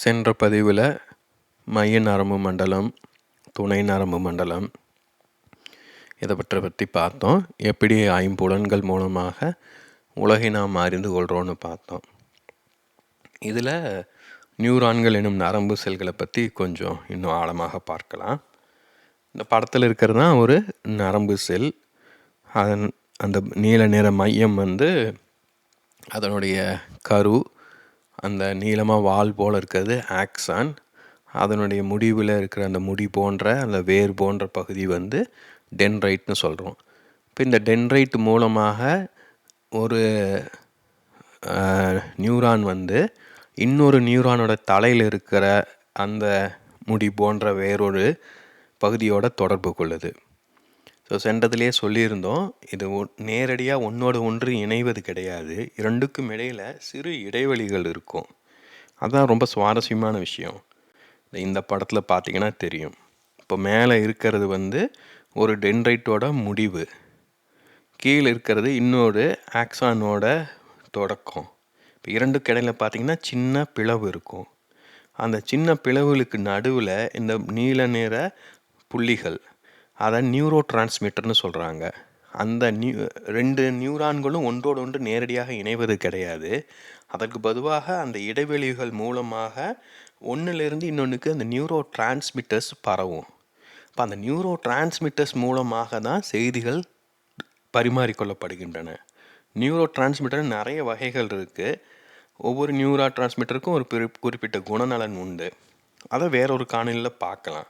சென்ற பதிவில் மைய நரம்பு மண்டலம் துணை நரம்பு மண்டலம் இதை பற்றி பற்றி பார்த்தோம். எப்படி ஐம்புலன்கள் மூலமாக உலகை நாம் அறிந்து கொள்கிறோன்னு பார்த்தோம். இதில் நியூரான்கள் எனும் நரம்பு செல்களை பற்றி கொஞ்சம் இன்னும் ஆழமாக பார்க்கலாம். இந்த படத்தில் இருக்கிறது தான் ஒரு நரம்பு செல். அதன் அந்த நீல நிற மையம் வந்து அதனுடைய கரு அந்த நீளமாக வால் போல் இருக்கிறது ஆக்சான் அதனுடைய முடிவில் இருக்கிற அந்த முடி போன்ற அந்த வேர் போன்ற பகுதி வந்து டென்ரைட்னு சொல்கிறோம் இப்போ இந்த டென்ரைட் மூலமாக ஒரு நியூரான் வந்து இன்னொரு நியூரானோட தலையில் இருக்கிற அந்த முடி போன்ற வேறொரு பகுதியோட தொடர்பு கொள்ளுது. ஸோ சென்றதுலேயே சொல்லியிருந்தோம் இது நேரடியாக ஒன்றோடு ஒன்று இணைவது கிடையாது. இரண்டுக்கும் இடையில் சிறு இடைவெளிகள் இருக்கும். அதுதான் ரொம்ப சுவாரஸ்யமான விஷயம். இந்த படத்தில் பார்த்தீங்கன்னா தெரியும். இப்போ மேலே இருக்கிறது வந்து ஒரு டென்ரைட்டோட முடிவு. கீழே இருக்கிறது இன்னொரு ஆக்சானோட தொடக்கம். இப்போ இரண்டுக்கு இடையில் பார்த்தீங்கன்னா சின்ன பிளவு இருக்கும். அந்த சின்ன பிளவுகளுக்கு நடுவில் இந்த நீல நிற புள்ளிகள். அதை நியூரோ டிரான்ஸ்மிட்டர்னு சொல்கிறாங்க அந்த நியூ ரெண்டு நியூரான்களும் ஒன்றோடு ஒன்று நேரடியாக இணைவது கிடையாது. அதற்கு பொதுவாக அந்த இடைவெளிகள் மூலமாக ஒன்றிலிருந்து இன்னொன்றுக்கு அந்த நியூரோ டிரான்ஸ்மிட்டர்ஸ் பரவும். இப்போ அந்த நியூரோ டிரான்ஸ்மிட்டர்ஸ் மூலமாக தான் செய்திகள் பரிமாறிக்கொள்ளப்படுகின்றன. நியூரோ டிரான்ஸ்மிட்டர் நிறைய வகைகள் இருக்குது ஒவ்வொரு நியூரோ டிரான்ஸ்மிட்டருக்கும் ஒரு குறிப்பிட்ட குணநலன் உண்டு. அதை வேறொரு காணொலியில் பார்க்கலாம்.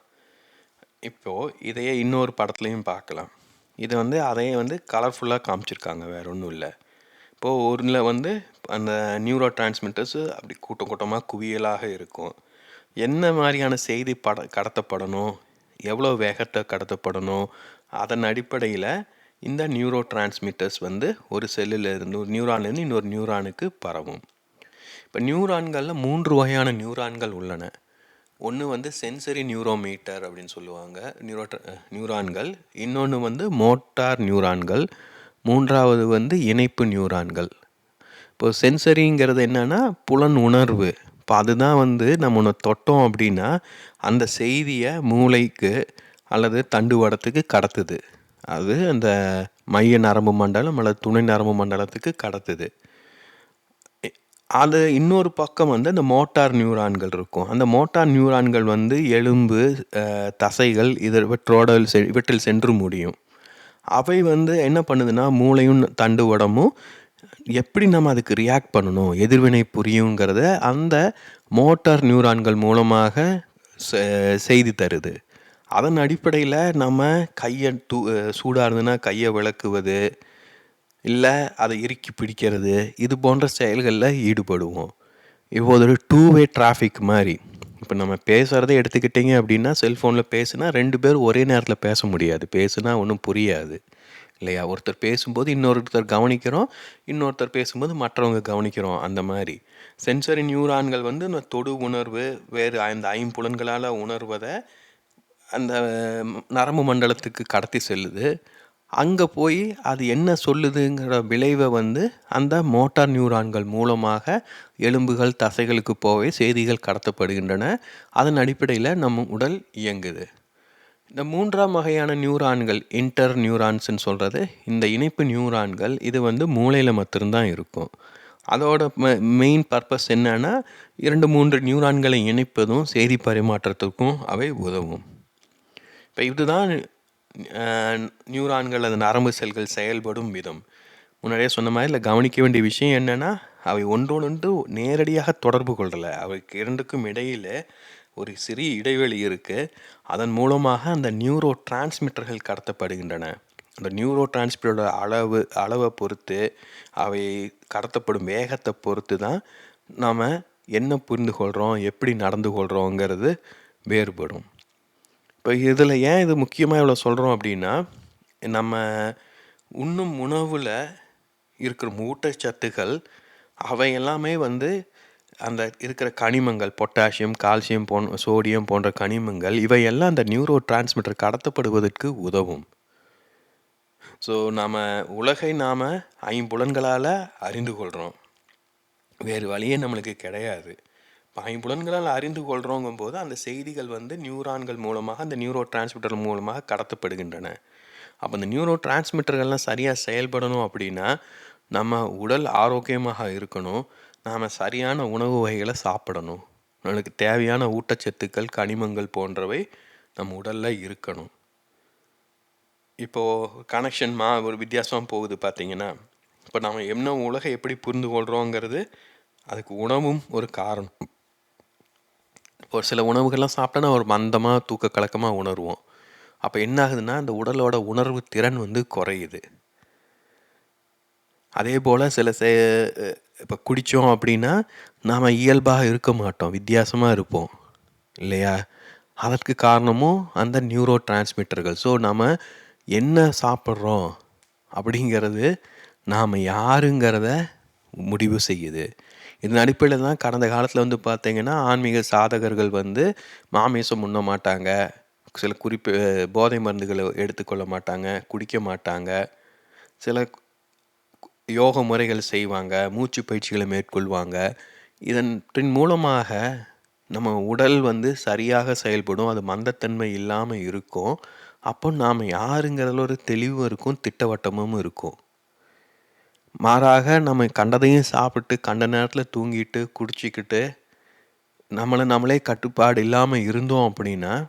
இப்போது இதையே இன்னொரு படத்துலையும் பார்க்கலாம். இது வந்து அதையே வந்து கலர்ஃபுல்லாக காமிச்சிருக்காங்க வேறு ஒன்றும் இல்லை. இப்போது ஒன்றில் வந்து அந்த நியூரோ டிரான்ஸ்மிட்டர்ஸு அப்படி கூட்டம் கூட்டமாக குவியலாக இருக்கும். என்ன மாதிரியான செய்தி பட கடத்தப்படணும்? எவ்வளோ வேகத்தை கடத்தப்படணும்? அதன் அடிப்படையில் இந்த நியூரோ டிரான்ஸ்மிட்டர்ஸ் வந்து ஒரு செல்லில் இருந்து ஒரு நியூரான்லேருந்து இன்னொரு நியூரானுக்கு பரவும். இப்போ நியூரான்களில் மூன்று வகையான நியூரான்கள் உள்ளன. ஒன்று வந்து சென்சரி நியூரோமீட்டர் அப்படின்னு சொல்லுவாங்க. நியூரோ நியூரான்கள் இன்னொன்று வந்து மோட்டார் நியூரான்கள் மூன்றாவது வந்து இணைப்பு நியூரான்கள் இப்போ சென்சரிங்கிறது என்னென்னா புலன் உணர்வு. இப்போ அதுதான் வந்து நம்ம ஒன்று தொட்டோம் அப்படின்னா அந்த செய்தியை மூளைக்கு அல்லது தண்டுவடத்துக்கு கடத்துது. அது அந்த மைய நரம்பு மண்டலம் அல்லது துணை நரம்பு மண்டலத்துக்கு கடத்துது. அது இன்னொரு பக்கம் வந்து அந்த மோட்டார் நியூரான்கள் இருக்கும். அந்த மோட்டார் நியூரான்கள் வந்து எலும்பு, தசைகள் இது இவற்றோட செ இவற்றில் சென்று முடியும். அவை வந்து என்ன பண்ணுதுன்னா, மூளையும், தண்டு உடமும் எப்படி நம்ம அதுக்கு ரியாக்ட் பண்ணணும், எதிர்வினை புரியுங்கிறத அந்த மோட்டார் நியூரான்கள் மூலமாக செய்தி தருது. அதன் அடிப்படையில் நம்ம கையை தூ சூடாக இருந்ததுன்னா கையை விளக்குவது இல்லை அதை இறுக்கி பிடிக்கிறது இது போன்ற செயல்களில் ஈடுபடுவோம். இப்போது ஒரு டூ வே டிராஃபிக் மாதிரி இப்போ நம்ம பேசுகிறத எடுத்துக்கிட்டிங்க அப்படின்னா செல்ஃபோனில் பேசுனா ரெண்டு பேரும் ஒரே நேரத்தில் பேச முடியாது. பேசுனா ஒன்றும் புரியாது. இல்லையா? ஒருத்தர் பேசும்போது இன்னொருத்தர் கவனிக்கிறோம் இன்னொருத்தர் பேசும்போது மற்றவங்க கவனிக்கிறோம். அந்த மாதிரி சென்சரி நியூரான்கள் வந்து இந்த தொடு உணர்வு வேறு அந்த ஐம்புலன்களால் உணர்வதை அந்த நரம்பு மண்டலத்துக்கு கடத்தி செல்லுது. அங்கே போய் அது என்ன சொல்லுதுங்கிற விளைவை வந்து அந்த மோட்டார் நியூரான்கள் மூலமாக எலும்புகள் தசைகளுக்கு போவே செய்திகள் கடத்தப்படுகின்றன. அதன் அடிப்படையில் நம்ம உடல் இயங்குது. இந்த மூன்றாம் வகையான நியூரான்கள் இன்டர் நியூரான்ஸ்ன்னு சொல்கிறது இந்த இணைப்பு நியூரான்கள் இது வந்து மூளையில் மட்டும்தான் இருக்கும். அதோட மெயின் பர்பஸ் என்னன்னா இரண்டு மூன்று நியூரான்களை இணைப்பதும் செய்தி பரிமாற்றத்துக்கும் அவை உதவும். இப்போ இதுதான் நியூரான்கள் அது நரம்பு செல்கள் செயல்படும் விதம். முன்னாடியே சொன்ன மாதிரி இல்லை கவனிக்க வேண்டிய விஷயம் என்னென்னா அவை ஒன்றோடொன்று நேரடியாக தொடர்பு கொள்ளலை. அவைக்கு இரண்டுக்கும் இடையில் ஒரு சிறிய இடைவெளி இருக்குது அதன் மூலமாக அந்த நியூரோ டிரான்ஸ்மிட்டர்கள் கடத்தப்படுகின்றன. அந்த நியூரோ டிரான்ஸ்மிட்டரோட அளவு அளவை பொறுத்து அவை கடத்தப்படும் வேகத்தை பொறுத்து தான் நாம் என்ன புரிந்து கொள்கிறோம் எப்படி நடந்து கொள்கிறோங்கிறது வேறுபடும். இப்போ இதில் ஏன் இது முக்கியமாக இவ்வளோ சொல்கிறோம் அப்படின்னா நம்ம உண்ணும் உணவில் இருக்கிற ஊட்டச்சத்துக்கள் அவை எல்லாமே வந்து அந்த இருக்கிற கனிமங்கள் பொட்டாசியம் கால்சியம் போன்ற சோடியம் போன்ற கனிமங்கள் இவையெல்லாம் அந்த நியூரோ டிரான்ஸ்மிட்டர் கடத்தப்படுவதற்கு உதவும். ஸோ நாம் உலகை நாம் ஐம்புலன்களால் அறிந்து கொள்கிறோம். வேறு வழியே நம்மளுக்கு கிடையாது. ஐம்புலன்களால் அறிந்து கொள்கிறோங்கும் போது அந்த செய்திகள் வந்து நியூரான்கள் மூலமாக அந்த நியூரோ டிரான்ஸ்மிட்டர் மூலமாக கடத்தப்படுகின்றன. அப்போ அந்த நியூரோ டிரான்ஸ்மிட்டர்கள்லாம் சரியாக செயல்படணும் அப்படின்னா நம்ம உடல் ஆரோக்கியமாக இருக்கணும். நாம் சரியான உணவு வகைகளை சாப்பிடணும். நம்மளுக்கு தேவையான ஊட்டச்சத்துக்கள் கனிமங்கள் போன்றவை நம்ம உடலில் இருக்கணும். இப்போது கனெக்ஷன் மா ஒரு வித்தியாசமாக போகுது பார்த்தீங்கன்னா இப்போ நம்ம என்ன உலகை எப்படி புரிந்து கொள்கிறோங்கிறது அதுக்கு உணவும் ஒரு காரணம். ஒரு சில உணவுகள்லாம் சாப்பிட்டோன்னா ஒரு மந்தமாக தூக்க கலக்கமாக உணர்வோம். அப்போ என்ன ஆகுதுன்னா அந்த உடலோட உணர்வு திறன் வந்து குறையுது. அதே போல் சில சே இப்போ குடித்தோம் அப்படின்னா நாம் இயல்பாக இருக்க மாட்டோம் வித்தியாசமாக இருப்போம் இல்லையா? அதற்கு காரணமும் அந்த நியூரோ டிரான்ஸ்மிட்டர்கள். ஸோ நாம் என்ன சாப்பிட்றோம் அப்படிங்கிறது நாம் யாருங்கிறத முடிவு செய்யுது. இதன் அடிப்படையில் தான் கடந்த காலத்தில் வந்து பார்த்திங்கன்னா ஆன்மீக சாதகர்கள் வந்து மாமிசம் உண்ண மாட்டாங்க. சில குறிப்பு போதை மருந்துகளை எடுத்துக்கொள்ள மாட்டாங்க குடிக்க மாட்டாங்க. சில யோக முறைகள் செய்வாங்க மூச்சு பயிற்சிகளை மேற்கொள்வாங்க. இதன் மூலமாக நம்ம உடல் வந்து சரியாக செயல்படும் அது மந்தத்தன்மை இல்லாமல் இருக்கும். அப்போ நாம் யாருங்கிறதுல ஒரு தெளிவும் இருக்கும் திட்டவட்டமும் இருக்கும். மாறாக நம்ம கண்டதையும் சாப்பிட்டு கண்ட நேரத்தில் தூங்கிட்டு குடிச்சிக்கிட்டு நம்மளை நம்மளே கட்டுப்பாடு இல்லாமல் இருந்தோம் அப்படின்னா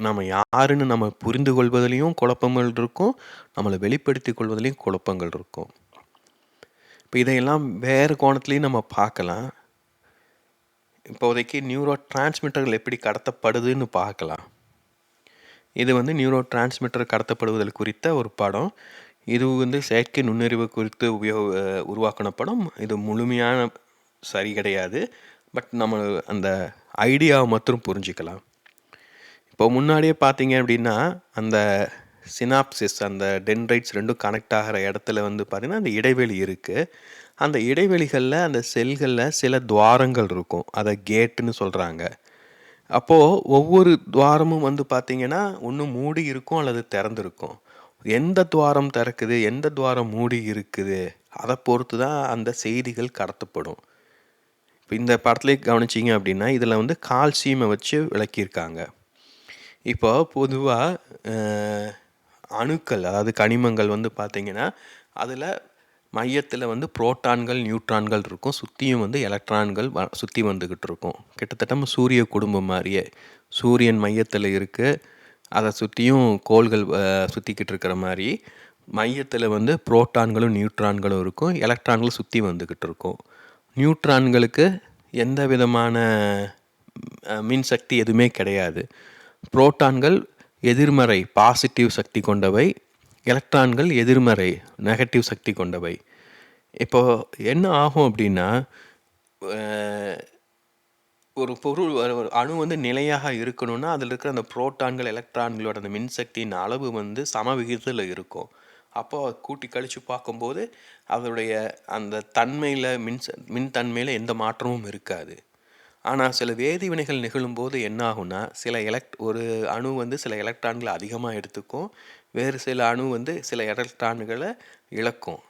நம்ம யாருன்னு நம்ம புரிந்து கொள்வதிலையும் குழப்பங்கள் இருக்கும். நம்மளை வெளிப்படுத்தி கொள்வதிலையும் குழப்பங்கள் இருக்கும். இப்போ இதையெல்லாம் வேறு கோணத்துலேயும் நம்ம பார்க்கலாம். இப்போதைக்கு நியூரோ டிரான்ஸ்மிட்டர்கள் எப்படி கடத்தப்படுதுன்னு பார்க்கலாம். இது வந்து நியூரோ டிரான்ஸ்மிட்டர் கடத்தப்படுவதில் குறித்த ஒரு படம். இது வந்து செயற்கை நுண்ணறிவு குறித்து உபயோக உருவாக்கின படம். இது முழுமையான சரி கிடையாது. பட் நம்ம அந்த ஐடியாவை மட்டும் புரிஞ்சிக்கலாம். இப்போ முன்னாடியே பார்த்தீங்க அப்படின்னா அந்த சினாப்சிஸ் அந்த டென்ரைட்ஸ் ரெண்டும் கனெக்ட் ஆகிற இடத்துல வந்து பார்த்திங்கன்னா அந்த இடைவெளி இருக்குது அந்த இடைவெளிகளில் அந்த செல்களில் சில துவாரங்கள் இருக்கும். அதை கேட்டுன்னு சொல்கிறாங்க அப்போது ஒவ்வொரு துவாரமும் வந்து பார்த்திங்கன்னா ஒன்று மூடி இருக்கும் அல்லது திறந்துருக்கும். எந்த துவாரம் திறக்குது எந்த துவாரம் மூடி இருக்குது அதை பொறுத்து தான் அந்த செய்திகள் கடத்தப்படும். இப்போ இந்த படத்துலேயே கவனிச்சிங்க அப்படின்னா இதில் வந்து கால்சியமை வச்சு விளக்கியிருக்காங்க. இப்போ பொதுவாக அணுக்கள் அதாவது கனிமங்கள் வந்து பார்த்திங்கன்னா அதில் மையத்தில் வந்து புரோட்டான்கள் நியூட்ரான்கள் இருக்கும். சுற்றியும் வந்து எலக்ட்ரான்கள் வ சுற்றி வந்துக்கிட்டு இருக்கும். கிட்டத்தட்ட சூரிய குடும்பம் மாதிரியே. சூரியன் மையத்தில் இருக்குது அதை சுற்றியும் கோள்கள் சுற்றிக்கிட்டு இருக்கிற மாதிரி மையத்தில் வந்து புரோட்டான்களும் நியூட்ரான்களும் இருக்கும் எலக்ட்ரான்களும் சுற்றி வந்துக்கிட்டு இருக்கும். நியூட்ரான்களுக்கு எந்த விதமான மின்சக்தி எதுவுமே கிடையாது. புரோட்டான்கள் எதிர்மறை பாசிட்டிவ் சக்தி கொண்டவை எலக்ட்ரான்கள் எதிர்மறை நெகட்டிவ் சக்தி கொண்டவை. இப்போது என்ன ஆகும் அப்படின்னா ஒரு பொருள் ஒரு அணு வந்து நிலையாக இருக்கணும்னா அதில் இருக்கிற அந்த புரோட்டான்கள் எலக்ட்ரான்களோட அந்த மின்சக்தியின் அளவு வந்து சம விகிதத்தில் இருக்கும். அப்போ கூட்டி கழித்து பார்க்கும்போது அதனுடைய அந்த தன்மையில் மின்ச மின் தன்மையில் எந்த மாற்றமும் இருக்காது. ஆனால் சில வேதிவினைகள் நிகழும்போது என்ன ஆகும்னா சில எலக்ட் ஒரு அணு வந்து சில எலக்ட்ரான்களை அதிகமாக எடுத்துக்கும் வேறு சில அணு வந்து சில எலக்ட்ரான்களை இழக்கும்.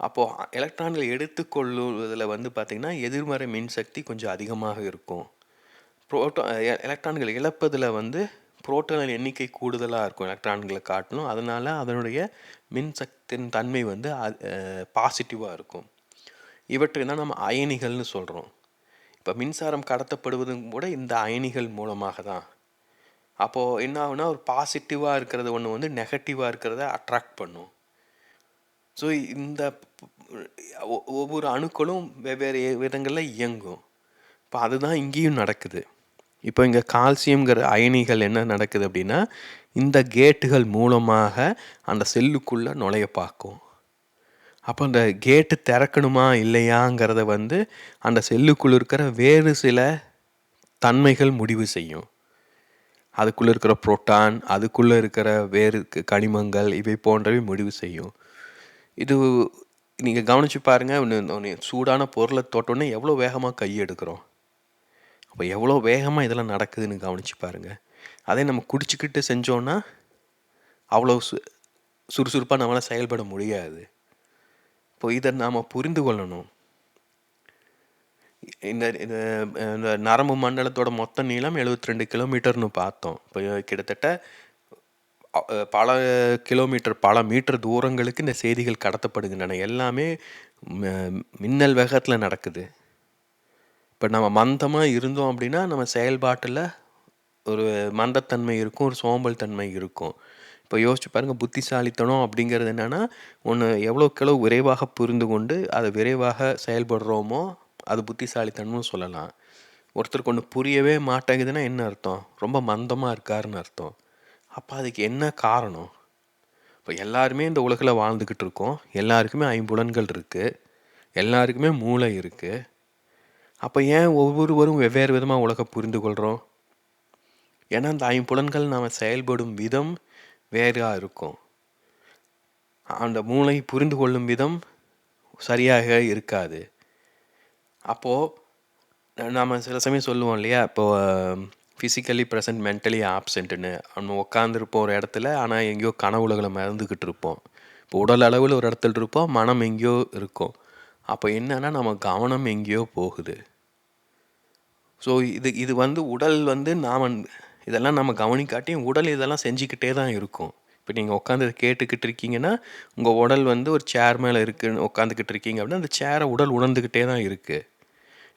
அப்போது எலக்ட்ரான்களை எடுத்துக்கொள்ளுவதில் வந்து பார்த்திங்கன்னா எதிர்மறை மின்சக்தி கொஞ்சம் அதிகமாக இருக்கும். புரோட்டோ எலக்ட்ரான்கள் இழப்பதில் வந்து புரோட்டோனின் எண்ணிக்கை கூடுதலாக இருக்கும் எலக்ட்ரான்களை காட்டணும் அதனால் அதனுடைய மின்சக்தியின் தன்மை வந்து பாசிட்டிவாக இருக்கும். இவற்றை தான் நம்ம அயனிகள்னு சொல்கிறோம் இப்போ மின்சாரம் கடத்தப்படுவதும் கூட இந்த அயனிகள் மூலமாக தான். அப்போது என்ன ஆகுனா ஒரு பாசிட்டிவாக இருக்கிறது ஒன்று வந்து நெகட்டிவாக இருக்கிறத அட்ராக்ட் பண்ணும். ஸோ இந்த ஒவ்வொரு அணுக்களும் வெவ்வேறு விதங்களில் இயங்கும். இப்போ அதுதான் இங்கேயும் நடக்குது. இப்போ இங்கே கால்சியம்ங்கிற அயனிகள் என்ன நடக்குது அப்படின்னா இந்த கேட்டுகள் மூலமாக அந்த செல்லுக்குள்ளே நுழைய பார்க்கும். அப்போ அந்த கேட்டு திறக்கணுமா இல்லையாங்கிறத வந்து அந்த செல்லுக்குள்ளே இருக்கிற வேறு சில தன்மைகள் முடிவு செய்யும். அதுக்குள்ளே இருக்கிற புரோட்டான் அதுக்குள்ளே இருக்கிற வேறு கனிமங்கள் இவை போன்றவை முடிவு செய்யும். இது நீங்கள் கவனித்து பாருங்கள் சூடான பொருளை தொட்டோன்னே எவ்வளோ வேகமாக கை எடுக்கிறோம். அப்போ எவ்வளோ வேகமாக இதெல்லாம் நடக்குதுன்னு கவனித்து பாருங்கள் அதே நம்ம குடிச்சிக்கிட்டு செஞ்சோன்னா அவ்வளோ சு சுறுசுறுப்பாக நம்மளால் செயல்பட முடியாது. இப்போ இதை நாம் புரிந்து கொள்ளணும். இந்த இந்த நரம்பு மண்டலத்தோட மொத்த நீளம் 72 கிலோமீட்டர்னு பார்த்தோம். இப்போ கிட்டத்தட்ட பல கிலோமீட்டர், பல மீட்டர் தூரங்களுக்கு இந்த செய்திகள் கடத்தப்படுகின்றன. எல்லாமே மின்னல் வேகத்தில் நடக்குது. இப்போ நம்ம மந்தமாக இருந்தோம் அப்படின்னா, நம்ம செயல்பாட்டில் ஒரு மந்தத்தன்மை இருக்கும். ஒரு சோம்பல் தன்மை இருக்கும். இப்போ யோசிச்சு பாருங்கள் புத்திசாலித்தனம் அப்படிங்கிறது என்னென்னா ஒன்று எவ்வளோக்கெவ்வளோ விரைவாக புரிந்து கொண்டு, அதை விரைவாக செயல்படுறோமோ, அது புத்திசாலித்தனம்னு சொல்லலாம். ஒருத்தருக்கு ஒன்று புரியவே மாட்டேங்குதுன்னா என்ன அர்த்தம்? ரொம்ப மந்தமாக இருக்காருன்னு அர்த்தம். அப்போ அதுக்கு என்ன காரணம்? இப்போ எல்லாருமே இந்த உலகில் வாழ்ந்துக்கிட்டு இருக்கோம். எல்லாருக்குமே ஐம்புலன்கள் இருக்குது எல்லாருக்குமே மூளை இருக்குது அப்போ ஏன் ஒவ்வொருவரும் வெவ்வேறு விதமாக உலக புரிந்து கொள்கிறோம் ஏன்னா, அந்த ஐம்புலன்கள் நாம் செயல்படும் விதம் வேறாக இருக்கும். அந்த மூளை புரிந்து கொள்ளும் விதம் சரியாக இருக்காது. அப்போது நாம் சில சமயம் சொல்லுவோம் இல்லையா? இப்போது ஃபிசிக்கலி ப்ரெசன்ட் மென்டலி ஆப்சென்ட்டுன்னு நம்ம உட்காந்துருப்போம் ஒரு இடத்துல, ஆனால் எங்கேயோ கனவுலகளை மறந்துக்கிட்டு இருப்போம். இப்போ உடல் அளவில் ஒரு இடத்துல இருப்போம். மனம் எங்கேயோ இருக்கும். அப்போ என்னென்னா நம்ம கவனம் எங்கேயோ போகுது. ஸோ இது இது வந்து உடல் வந்து நாம் இதெல்லாம் நம்ம கவனிக்காட்டியும், உடல் இதெல்லாம் செஞ்சுக்கிட்டே தான் இருக்கும். இப்போ நீங்கள் உட்காந்து கேட்டுக்கிட்டு இருக்கீங்கன்னா, உங்கள் உடல் வந்து ஒரு சேர் மேலே இருக்குன்னு உட்காந்துக்கிட்டு இருக்கீங்க அப்படின்னா, அந்த சேரை உடல் உணர்ந்துக்கிட்டே தான் இருக்குது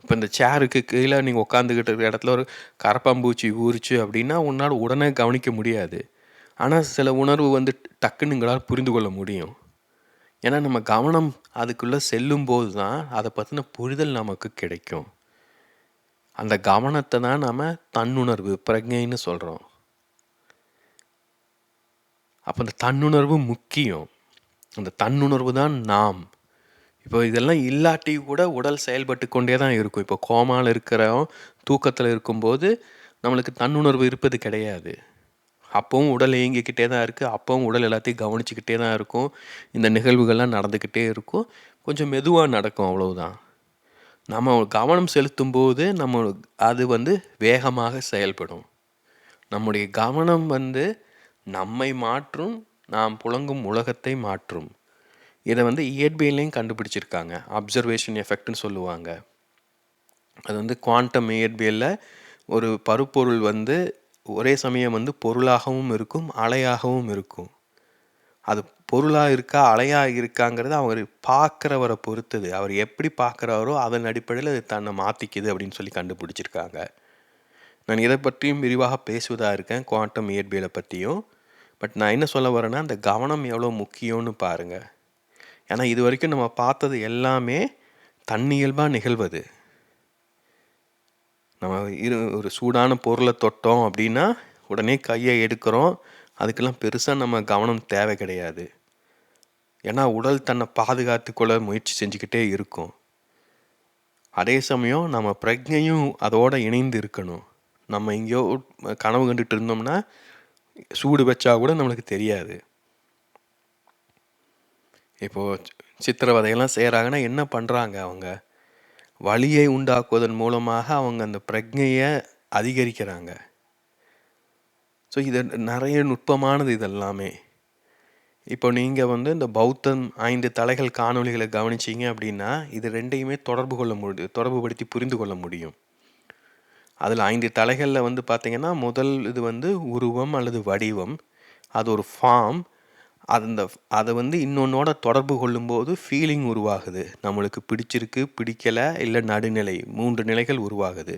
இப்போ இந்த சேருக்கு கீழே நீங்கள் உட்காந்துக்கிட்டு இருக்கிற இடத்துல ஒரு கரப்பாம்பூச்சி ஊறுச்சு அப்படின்னா, உன்னால் உடனே கவனிக்க முடியாது. ஆனால் சில உணர்வு வந்து டக்குன்னு உங்களால புரிந்து கொள்ள முடியும். ஏன்னா, நம்ம கவனம் அதுக்குள்ளே செல்லும் போது தான், அதை பற்றின புரிதல் நமக்கு கிடைக்கும். அந்த கவனத்தை தான் நாம் தன்னுணர்வு, பிரஜைன்னு சொல்கிறோம் அப்போ அந்த தன்னுணர்வு முக்கியம். அந்த தன்னுணர்வு தான் நாம். இப்போ இதெல்லாம் இல்லாட்டி கூட உடல் செயல்பட்டு கொண்டே தான் இருக்கும். இப்போ கோமால இருக்கிறோம் தூக்கத்தில் இருக்கும்போது, நம்மளுக்கு தன்னுணர்வு இருப்பது கிடையாது. அப்பவும் உடல் இயங்கிக்கிட்டே தான் இருக்குது அப்பவும் உடல் எல்லாத்தையும் கவனிச்சுக்கிட்டே தான் இருக்கும். இந்த நிகழ்வுகள்லாம் நடந்துக்கிட்டே இருக்கும். கொஞ்சம் மெதுவாக நடக்கும் அவ்வளவுதான். நம்ம கவனம் செலுத்தும்போது, நம்ம அது வந்து வேகமாக செயல்படும். நம்முடைய கவனம் வந்து நம்மை மாற்றும், நாம் புழங்கும் உலகத்தை மாற்றும். இதை வந்து இயற்பியலையும் கண்டுபிடிச்சிருக்காங்க. அப்சர்வேஷன் எஃபெக்ட்னு சொல்லுவாங்க. அது வந்து குவாண்டம் இயற்பியலில் ஒரு பருப்பொருள் வந்து ஒரே சமயம் வந்து பொருளாகவும் இருக்கும், அலையாகவும் இருக்கும். அது பொருளாக இருக்கா, அலையாக இருக்காங்கிறது அவர் பார்க்குறவரை பொறுத்தது. அவர் எப்படி பார்க்குறாரோ அதன் அடிப்படையில் அது தன்னை மாற்றிக்குது அப்படின்னு சொல்லி கண்டுபிடிச்சிருக்காங்க. நான் இதை பற்றியும் விரிவாக பேசுவதாக இருக்கேன். குவாண்டம் இயற்பியலை பற்றியும் பட் நான் என்ன சொல்ல வரேன்னா, அந்த கவனம் எவ்வளோ முக்கியம்னு பாருங்கள் ஏன்னா, இதுவரைக்கும் நம்ம பார்த்தது எல்லாமே தன்னியல்பாக நிகழ்வது. நம்ம இரு ஒரு சூடான பொருளை தொட்டோம் அப்படின்னா, உடனே கையை எடுக்கிறோம். அதுக்கெல்லாம் பெருசாக நம்ம கவனம் தேவை கிடையாது. ஏன்னா, உடல் தன்னை பாதுகாத்து கொள்ள முயற்சி செஞ்சுக்கிட்டே இருக்கும். அதே சமயம் நம்ம பிரக்ஞையும் அதோடு இணைந்து இருக்கணும். நம்ம எங்கேயோ கனவு கண்டுட்டு இருந்தோம்னா, சூடு வச்சா கூட நம்மளுக்கு தெரியாது. இப்போது சித்திரவதையெல்லாம் செய்கிறாங்கன்னா என்ன பண்ணுறாங்க அவங்க? வழியை உண்டாக்குவதன் மூலமாக அவங்க அந்த பிரஜையை அதிகரிக்கிறாங்க. ஸோ இது நிறைய நுட்பமானது இது எல்லாமே. இப்போ நீங்கள் வந்து இந்த பௌத்தம் ஐந்து தலைகள் காணொலிகளை கவனிச்சீங்க அப்படின்னா, இது ரெண்டையுமே தொடர்பு கொள்ள முடியும் தொடர்புபடுத்தி புரிந்து கொள்ள முடியும். அதில் ஐந்து தலைகளில் வந்து பார்த்திங்கன்னா முதல் இது வந்து உருவம் அல்லது வடிவம். அது ஒரு ஃபார்ம். அந்த அதை வந்து இன்னொன்னோட தொடர்பு கொள்ளும்போது ஃபீலிங் உருவாகுது. நம்மளுக்கு பிடிச்சிருக்கு, பிடிக்கலை இல்லை நடுநிலை மூன்று நிலைகள் உருவாகுது.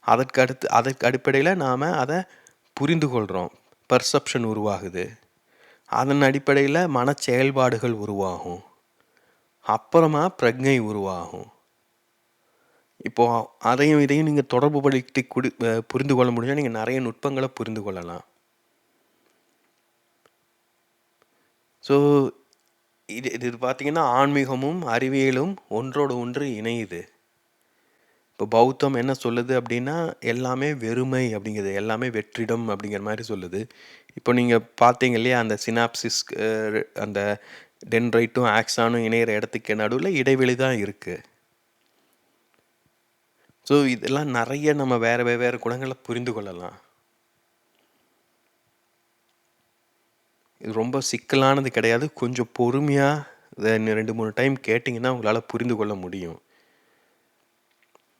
அதற்கு அடுத்து அதற்கு அடிப்படையில் நாம் அதை புரிந்து கொள்கிறோம் பர்செப்ஷன் உருவாகுது. அதன் அடிப்படையில் மன செயல்பாடுகள் உருவாகும். அப்புறமா பிரக்ஞை உருவாகும். இப்போது அதையும் இதையும் நீங்க தொடர்புபடுத்தி குடி புரிந்து கொள்ள முடிஞ்சால் நீங்கள் நிறைய நுட்பங்களை புரிந்து கொள்ளலாம். ஸோ இது இது பார்த்தீங்கன்னா, ஆன்மீகமும், அறிவியலும் ஒன்றோடு ஒன்று இணையுது. இப்போ பௌத்தம் என்ன சொல்லுது அப்படின்னா, எல்லாமே வெறுமை அப்படிங்கிறது. எல்லாமே வெற்றிடம் அப்படிங்கிற மாதிரி சொல்லுது. இப்போ நீங்கள் பார்த்தீங்க இல்லையா, அந்த சினாப்சிஸ் அந்த டென்ரைட்டும் ஆக்ஸானும் இணையிற இடத்துக்கு நடுவில் இடைவெளி தான் இருக்குது ஸோ இதெல்லாம் நிறைய நம்ம வேறு வெவ்வேறு குணங்களை புரிந்து கொள்ளலாம். இது ரொம்ப சிக்கலானது கிடையாது. கொஞ்சம் பொறுமையாக இதை ரெண்டு மூணு டைம் கேட்டிங்கன்னா உங்களால் புரிந்து கொள்ள முடியும்.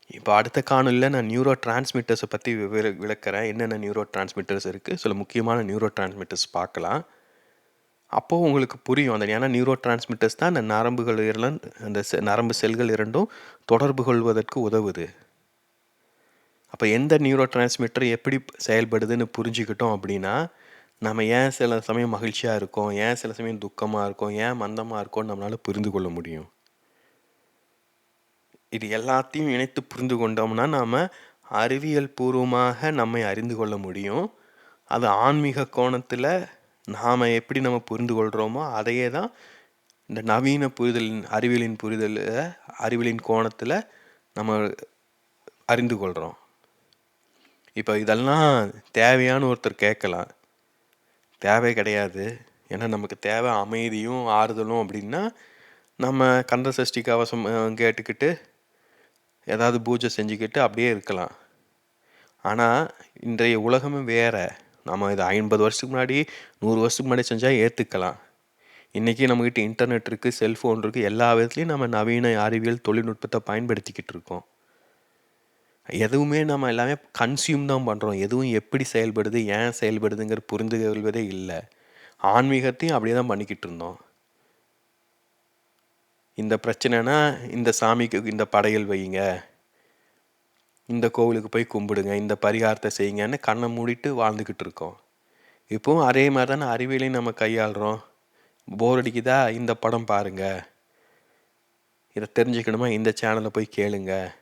இப்போ அடுத்த காணொலியில் நான் நியூரோ டிரான்ஸ்மிட்டர்ஸை பற்றி விளக்கிறேன் விளக்குறேன். என்னென்ன நியூரோ டிரான்ஸ்மிட்டர்ஸ் இருக்குது சில முக்கியமான நியூரோ டிரான்ஸ்மிட்டர்ஸ் பார்க்கலாம். அப்போது உங்களுக்கு புரியும். அந்த ஏன்னா நியூரோ டிரான்ஸ்மிட்டர்ஸ் தான் அந்த நரம்புகள் இரண்டும் அந்த செ- நரம்பு செல்கள் இரண்டும் தொடர்பு கொள்வதற்கு உதவுது. அப்போ எந்த நியூரோ டிரான்ஸ்மிட்டர் எப்படி செயல்படுதுன்னு புரிஞ்சுக்கிட்டோம் அப்படின்னா நம்ம ஏன் சில சமயம் மகிழ்ச்சியாக இருக்கோம்? ஏன் சில சமயம் துக்கமாக இருக்கோம்? ஏன் மந்தமாக இருக்கோம்னு நம்மளால் புரிந்து கொள்ள முடியும். இது எல்லாத்தையும் இணைத்து புரிந்து கொண்டோம்னா நாம் அறிவியல் பூர்வமாக நம்மை அறிந்து கொள்ள முடியும். அது ஆன்மீக கோணத்தில் நாம் எப்படி நம்ம புரிந்து கொள்கிறோமோ அதையே தான் இந்த நவீன புரிதலின் அறிவியலின் புரிதல் அறிவியலின் கோணத்தில் நம்ம அறிந்து கொள்கிறோம் இப்போ இதெல்லாம் தேவையான ஒருத்தர் கேட்கலாம். தேவை கிடையாது. ஏன்னா நமக்கு தேவை அமைதியும் ஆறுதலும் அப்படின்னா நம்ம கந்த சஷ்டி கவசம் கேட்டுக்கிட்டு ஏதாவது பூஜை செஞ்சுக்கிட்டு அப்படியே இருக்கலாம். ஆனால் இன்றைய உலகமே வேற. நம்ம இது ஐம்பது வருஷத்துக்கு முன்னாடி நூறு வருஷத்துக்கு முன்னாடி செஞ்சால் ஏற்றுக்கலாம் இன்றைக்கி நம்மக்கிட்ட இன்டர்நெட் இருக்குது செல்ஃபோன் இருக்குது எல்லா விதத்துலேயும் நம்ம நவீன அறிவியல் தொழில்நுட்பத்தை பயன்படுத்திக்கிட்டு இருக்கோம். எதுவுமே நம்ம எல்லாமே கன்சியூம் தான் பண்ணுறோம் எதுவும் எப்படி செயல்படுது ஏன் செயல்படுதுங்கிற புரிந்து கொள்வதே இல்லை. ஆன்மீகத்தையும் அப்படியே தான் பண்ணிக்கிட்டு இருந்தோம். இந்த பிரச்சனைனா இந்த சாமிக்கு இந்த படையல் வையுங்க. இந்த கோவிலுக்கு போய் கும்பிடுங்க இந்த பரிகாரத்தை செய்யுங்கன்னு கண்ணை மூடிட்டு வாழ்ந்துக்கிட்டு இருக்கோம். இப்போவும் அதே மாதிரி தானே அறிவியலையும் நம்ம கையாளுறோம். போர் அடிக்குதா? இந்த படம் பாருங்க. இதை தெரிஞ்சுக்கணுமா? இந்த சேனலை போய் கேளுங்கள்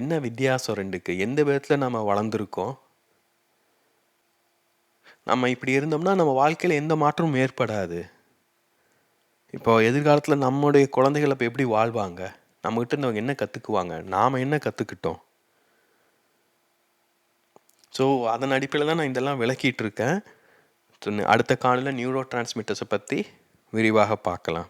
என்ன வித்தியாசம் ரெண்டுக்கு? எந்த விதத்தில் நம்ம வளர்ந்துருக்கோம்? நம்ம இப்படி இருந்தோம்னா நம்ம வாழ்க்கையில் எந்த மாற்றமும் ஏற்படாது. இப்போ எதிர்காலத்தில் நம்முடைய குழந்தைகள் இப்போ எப்படி வாழ்வாங்க? நம்மகிட்ட இருந்தவங்க என்ன கற்றுக்குவாங்க நாம் என்ன கற்றுக்கிட்டோம் ஸோ அதன் அடிப்படையில் தான் நான் இதெல்லாம் விளக்கிட்டு இருக்கேன். அடுத்த காலையில் நியூரோ டிரான்ஸ்மிட்டர்ஸை பற்றி விரிவாக பார்க்கலாம்.